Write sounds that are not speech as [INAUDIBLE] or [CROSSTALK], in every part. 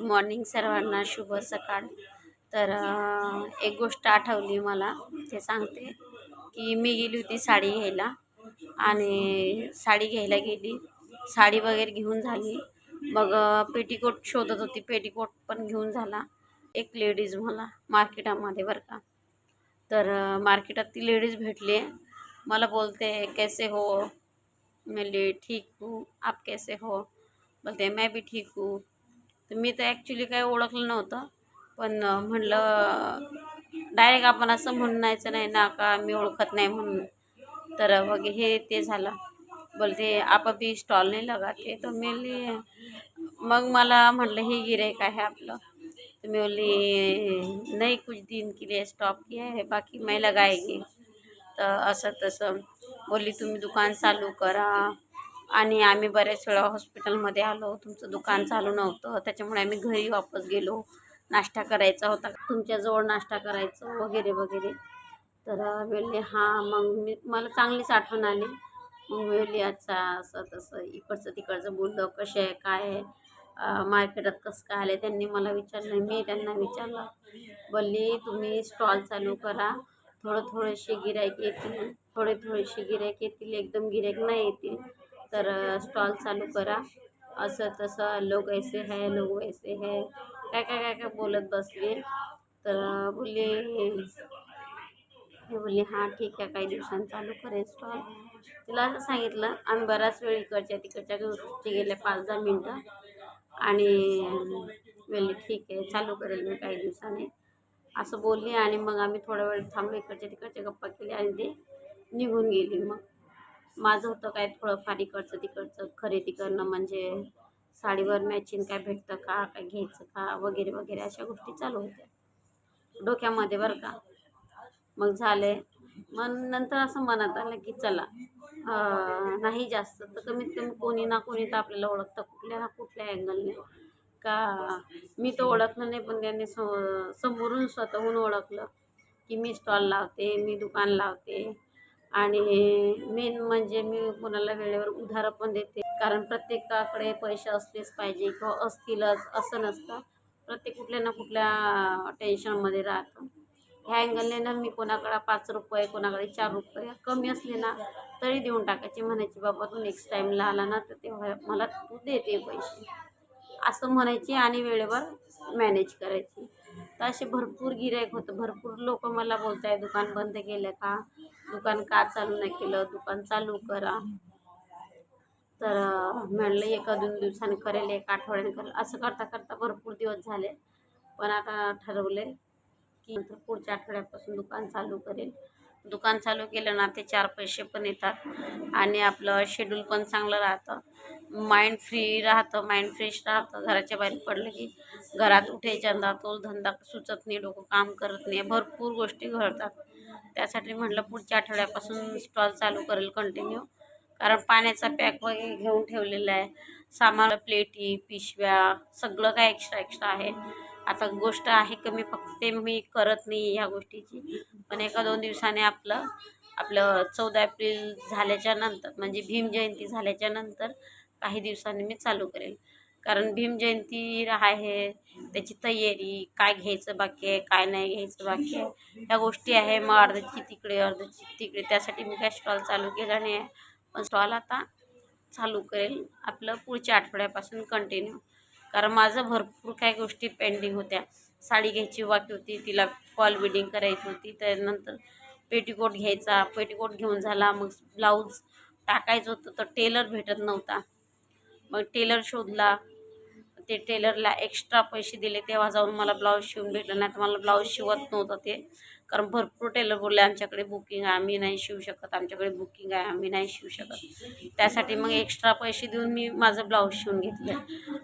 Good morning सर्वांना शुभ सकाळ. तर एक गोष्ट आठवली मला ते सांगते की मी गेली होती साडी घ्यायला आणि साडी घ्यायला गेली. साडी वगैरे घेऊन झाली. मग पेटीकोट शोधत होती. पेटीकोट पण घेऊन झाला. एक लेडीज मला मार्केटामध्ये बरं का. तर मार्केटात ती लेडीज भेटली. मला बोलते कैसे हो? मैं ठीक हूँ. आप कैसे हो? बोलते मैं भी ठीक हूँ. तर मी तर ॲक्च्युली काही ओळखलं नव्हतं. पण म्हणलं डायरेक्ट आपण असं म्हणायचं नाही ना का? मी ओळखत नाही म्हणून. तर मग हे ते झालं. बोलते आपापी स्टॉल नाही लगाते. तर मी मग मला म्हटलं हे गिरायक आहे आपलं. तर मी बोलली नाही कुछ दिन के लिए स्टॉप किया है बाकी मैं लगाएगी. तर असं तसं बोलली तुम्ही दुकान चालू करा आणि आम्ही बऱ्याच वेळा हॉस्पिटलमध्ये आलो. तुमचं दुकान चालू नव्हतं. त्याच्यामुळे आम्ही घरी वापस गेलो. नाश्ता करायचा होता. तुमच्याजवळ नाश्ता करायचं वगैरे वगैरे. तर वेळी हां मग मी मला चांगलीच आठवण आली. मग वेळी अच्छा असं तसं इकडचं तिकडचं बोललं कसे आहे काय आहे? मार्केटात कसं काय आलं त्यांनी मला विचारलं मी त्यांना विचारलं. बोलली तुम्ही स्टॉल चालू करा. थोडं थोडेसे गिरायक येतील. थोडे थोडेसे गिरायक येतील. एकदम गिरायक नाही येतील. तर स्टॉल चालू करा. असं तसं लोक ऐसे है लोक वैसे है. काय काय काय काय बोलत बसले. तर बोलले हे बोलले हां ठीक आहे काही दिवसांनी चालू करेल स्टॉल. तिला असं सांगितलं आम्ही बराच वेळ इकडच्या तिकडच्या गोष्टी गेल्या पाच दहा मिनटं. आणि बोलली ठीक आहे चालू करेल मी काही दिवसांनी. असं बोलली आणि मग आम्ही थोडा वेळ थांबलो इकडच्या तिकडच्या गप्पा केल्या आणि ते निघून गेली मग. माझं होतं काय थोडंफार इकडचं तिकडचं खरेदी करणं म्हणजे साडीवर मॅचिंग काय भेटतं का काय घ्यायचं का वगैरे वगैरे अशा गोष्टी चालू होत्या. डोक्यामध्ये बरं का. मग झाले. मग नंतर असं मनात आलं की चला नाही जास्त तर कमीत कमी कोणी ना कोणी तर आपल्याला ओळखतं कुठल्या ना कुठल्या अँगलने का मी तर ओळखलं नाही पण त्यांनी समोरून स्वतःहून ओळखलं की मी स्टॉल लावते मी दुकान लावते. आणि मेन म्हणजे मी कोणाला वेळेवर उधारं पण देते. कारण प्रत्येकाकडे पैसे असलेच पाहिजे किंवा असतीलच असं नसतं. प्रत्येक कुठल्या ना कुठल्या टेन्शनमध्ये राहतं. ह्या अँगलने ना मी कोणाकडे पाच रुपये कोणाकडे चार रुपये कमी असले ना तरी देऊन टाकायचे. म्हणायची बाबा तू नेक्स्ट टाईमला आला ना तर तेव्हा मला तू देते पैसे. असं म्हणायची आणि वेळेवर मॅनेज करायची. तर असे भरपूर गिरायक होतं. भरपूर लोक मला बोलत आहे दुकान बंद केलं का? दुकान का चालू नाही केलं दुकान चालू करा. तर म्हणलं एका दोन दिवसाने करेल एक आठवड्याने करेल. असं करता करता भरपूर दिवस झाले. पण आता ठरवले की नंतर पुढच्या आठवड्यापासून दुकान चालू करेल. दुकान चालू केलं ना ते चार पैसे पण येतात. आणि आपलं शेड्यूल पण चांगलं राहतं. माइंड फ्री राहतं माइंड फ्रेश राहतं. घराच्या बाहेर पडलं की घरात उठायच्या तो धंदा सुचत नाही डोकं काम करत नाही. भरपूर गोष्टी घडतात. त्यासाठी म्हटलं पुढच्या आठवड्यापासून स्टॉल चालू करेल कंटिन्यू कारण पाण्याचा पॅक वगैरे घेऊन ठेवलेला आहे. सामान प्लेटी पिशव्या सगळं काय एक्स्ट्रा एक्स्ट्रा आहे. आता गोष्ट आहे कमी फक्त ते मी करत नाही ह्या गोष्टीची. पण एका दोन दिवसाने आपलं आपलं चौदा एप्रिल झाल्याच्यानंतर म्हणजे भीम जयंती झाल्याच्यानंतर काही दिवसांनी मी चालू करेल. कारण भीम जयंती आहे त्याची तयारी काय घ्यायचं बाकी आहे काय नाही घ्यायचं बाकी आहे ह्या गोष्टी आहे. मग अर्धची तिकडे अर्धची तिकडे. त्यासाठी मी काय स्टॉल चालू केला नाही आहे. पण स्टॉल आता चालू करेल. आपलं पुढच्या आठवड्यापासून कंटिन्यू कारण माझं भरपूर काही गोष्टी पेंडिंग होत्या. साडी घ्यायची बाकी होती तिला फॉल बिडिंग करायची होती त्यानंतर पेटीकोट घ्यायचा पेटीकोट घेऊन झाला मग ब्लाऊज टाकायचं होतं तर टेलर भेटत नव्हता. मग टेलर शोधला ते टेलरला एक्स्ट्रा पैसे दिले तेव्हा जाऊन मला ब्लाऊज शिवून भेटलं नाही तर मला ब्लाऊज शिवत नव्हतं ते. कारण भरपूर टेलर बोलले आमच्याकडे बुकिंग आहे आम्ही नाही शिवू शकत आमच्याकडे बुकिंग आहे आम्ही नाही शिवू शकत. त्यासाठी मग एक्स्ट्रा पैसे देऊन मी माझं ब्लाऊज शिवून घेतलं.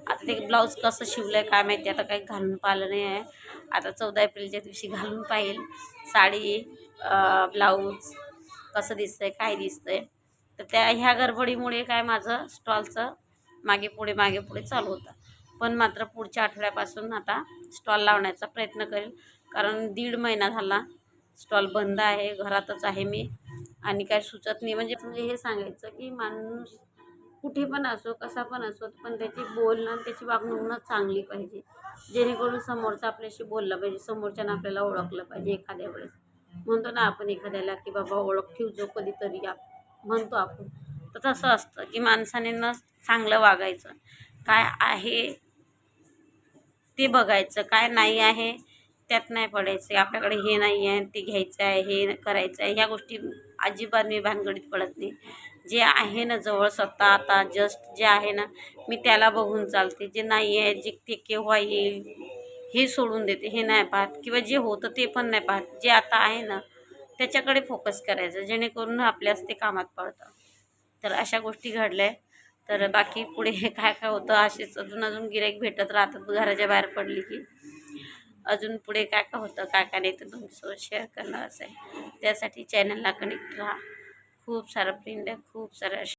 आता ते ब्लाऊज कसं शिवलं आहे काय माहिती आता काही घालून पाहिलं नाही आहे. आता चौदा एप्रिलच्या दिवशी घालून पाहिल. साडी ब्लाऊज कसं दिसतंय काय दिसतंय. तर त्या ह्या गडबडीमुळे काय माझं स्टॉलचं मागे पुढे मागे पुढे चालू होतं. पण मात्र पुढच्या आठवड्यापासून आता स्टॉल लावण्याचा प्रयत्न करेल. कारण दीड महिना झाला स्टॉल बंद आहे घरातच आहे मी. आणि काय सुचत नाही. म्हणजे म्हणजे हे सांगायचं की माणूस कुठे पण असो कसा पण असो पण त्याची बोलणं त्याची वागणूक चांगली पाहिजे. जेणेकरून समोरचा आपल्याशी बोलला पाहिजे समोरच्यानं आपल्याला ओळखलं पाहिजे एखाद्या वेळेस. म्हणतो ना आपण एखाद्याला की बाबा ओळख ठेवजो कधीतरी आप म्हणतो आपण. तर तसं असतं की माणसाने न चांगलं वागायचं. काय आहे ते बघायचं काय नाही आहे त्यात नाही पडायचं. आपल्याकडे हे नाही आहे ते घ्यायचं आहे हे करायचं आहे. ह्या गोष्टी अजिबात मी भानगडीत पडत नाही. जे आहे ना जवळ स्वतः आता जस्ट जे आहे ना मी त्याला बघून चालते. जे नाही आहे जे ते केव्हा येईल हे सोडून देते. हे नाही पाहत किंवा जे होतं ते पण नाही पाहत. जे आता आहे ना त्याच्याकडे फोकस करायचं जेणेकरून आपल्यास ते कामात पडतं. तर अशा गोष्टी घडल्या. तर बाकी पुढे [LAUGHS] काय काय होतं असेच अजून अजून गिराईक भेटत राहतात. घराच्या बाहेर पडली की. अजून पुढे काय काय होतं काय काय नाही तर तुमच्यासोबत शेअर करणार असं आहे. त्यासाठी चॅनलला कनेक्ट राहा. खूप सारं फ्रेंड आहे खूप सारं